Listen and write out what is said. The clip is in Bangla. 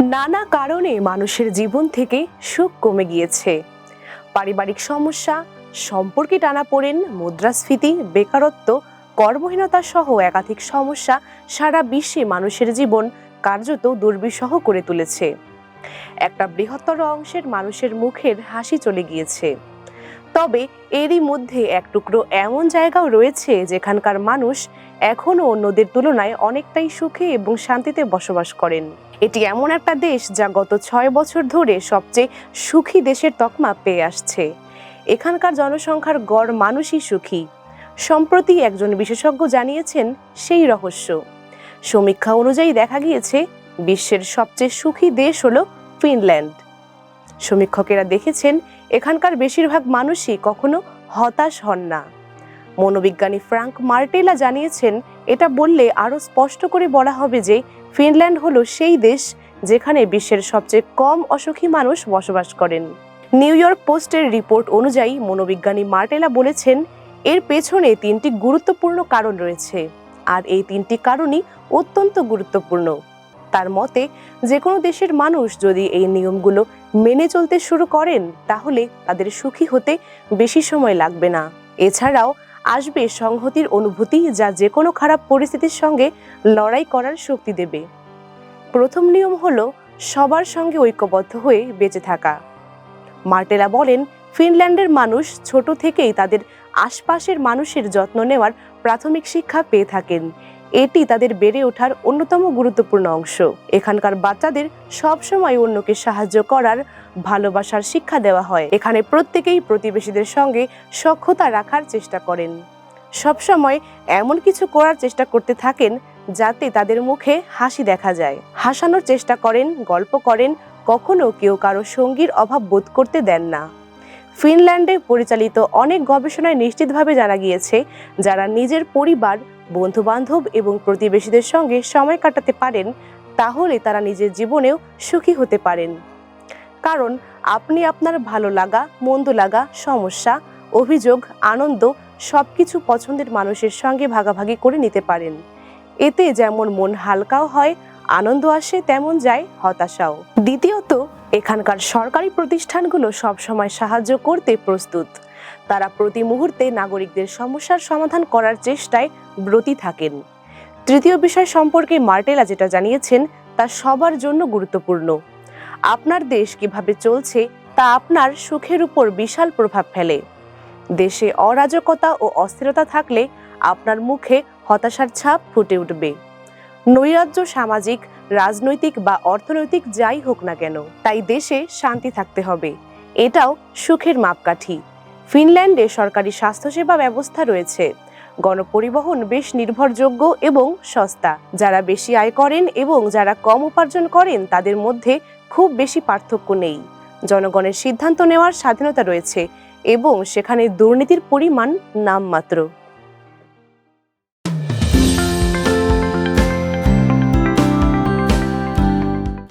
নানা কারণে মানুষের জীবন থেকে সুখ কমে গিয়েছে। পারিবারিক সমস্যা, সম্পর্কে টানা পড়েন মুদ্রাস্ফীতি, বেকারত্ব, কর্মহীনতা সহ একাধিক সমস্যা সারা বিশ্বে মানুষের জীবন কার্যত দুর্বিষহ করে তুলেছে। একটা বৃহত্তর অংশের মানুষের মুখের হাসি চলে গিয়েছে। তবে এরই মধ্যে এক টুকরো এমন জায়গাও রয়েছে যেখানকার মানুষ এখনও অন্যদের তুলনায় অনেকটাই সুখে এবং শান্তিতে বসবাস করেন। এটি এমন একটা দেশ যা গত ছয় বছর ধরে সবচেয়ে সুখী দেশের তকমা পেয়ে আসছে। এখানকার জনসংখ্যার গড় মানুষই সুখী। সম্প্রতি একজন বিশেষজ্ঞ জানিয়েছেন সেই রহস্য। সমীক্ষা অনুযায়ী দেখা গিয়েছে, বিশ্বের সবচেয়ে সুখী দেশ হল ফিনল্যান্ড। সমীক্ষকেরা দেখেছেন এখানকার বেশিরভাগ মানুষই কখনো হতাশ হন না। মনোবিজ্ঞানী ফ্রাঙ্ক মার্টেলা জানিয়েছেন, এটা বললে আরও স্পষ্ট করে বলা হবে যে ফিনল্যান্ড হলো সেই দেশ যেখানে বিশ্বের সবচেয়ে কম অসুখী মানুষ বসবাস করেন। নিউ ইয়র্ক পোস্টের রিপোর্ট অনুযায়ী মনোবিজ্ঞানী মার্টেলা বলেছেন, এর পেছনে তিনটি গুরুত্বপূর্ণ কারণ রয়েছে, আর এই তিনটি কারণই অত্যন্ত গুরুত্বপূর্ণ। তার মতে যে কোনো দেশের মানুষ যদি এই নিয়মগুলো মেনে চলতে শুরু করেন, তাহলে তাদের সুখী হতে বেশি সময় লাগবে না। এছাড়াও, আসবে সংহতির অনুভূতি যা যে কোনো খারাপ পরিস্থিতির সঙ্গে লড়াই করার শক্তি দেবে। প্রথম নিয়ম হলো সবার সঙ্গে ঐক্যবদ্ধ হয়ে বেঁচে থাকা। মার্টেলা বলেন, ফিনল্যান্ডের মানুষ ছোট থেকেই তাদের আশপাশের মানুষের যত্ন নেওয়ার প্রাথমিক শিক্ষা পেয়ে থাকেন। এটি তাদের বেড়ে ওঠার অন্যতম গুরুত্বপূর্ণ অংশ। এখানকার বাচ্চাদের সবসময় অন্যকে সাহায্য করার, ভালোবাসার শিক্ষা দেওয়া হয়। এখানে প্রত্যেকেই প্রতিবেশীদের সঙ্গে সক্ষতা রাখার চেষ্টা করেন। সবসময় এমন কিছু করার চেষ্টা করতে থাকেন যাতে তাদের মুখে হাসি দেখা যায়। হাসানোর চেষ্টা করেন, গল্প করেন, কখনো কেউ কারও সঙ্গীর অভাব বোধ করতে দেন না। ফিনল্যান্ডে পরিচালিত অনেক গবেষণায় নিশ্চিতভাবে জানা গিয়েছে, যারা নিজের পরিবার বন্ধু বান্ধব এবং প্রতিবেশীদের সঙ্গে সময় কাটাতে পারেন, তাহলে তারা নিজের জীবনেও সুখী হতে পারেন। কারণ, আপনি আপনার ভালো লাগা, মন্দ লাগা, সমস্যা, অভিযোগ, আনন্দ সব কিছু পছন্দের মানুষের সঙ্গে ভাগাভাগি করে নিতে পারেন। এতে যেমন মন হালকাও হয় আনন্দ আসে তেমন যায় হতাশাও। দ্বিতীয়ত, এখানকার সরকারি প্রতিষ্ঠানগুলো সবসময় সাহায্য করতে প্রস্তুত। তারা প্রতি মুহূর্তে নাগরিকদের সমস্যার সমাধান করার চেষ্টায় ব্রতী থাকেন। তৃতীয় বিষয় সম্পর্কে মার্টেলা যেটা জানিয়েছেন, তা সবার জন্য গুরুত্বপূর্ণ। আপনার দেশ কীভাবে চলছে, তা আপনার সুখের উপর বিশাল প্রভাব ফেলে। দেশে অরাজকতা ও অস্থিরতা থাকলে আপনার মুখে হতাশার ছাপ ফুটে উঠবে। নৈরাজ্য সামাজিক, রাজনৈতিক বা অর্থনৈতিক যাই হোক না কেন, তাই দেশে শান্তি থাকতে হবে। এটাও সুখের মাপকাঠি। ফিনল্যান্ডে সরকারি স্বাস্থ্যসেবা ব্যবস্থা রয়েছে। গণপরিবহন বেশ নির্ভরযোগ্য এবং সস্তা। যারা বেশি আয় করেন এবং যারা কম উপার্জন করেন, তাদের মধ্যে খুব বেশি পার্থক্য নেই। জনগণের সিদ্ধান্ত নেওয়ার স্বাধীনতা রয়েছে এবং সেখানে দুর্নীতির পরিমাণ নামমাত্র।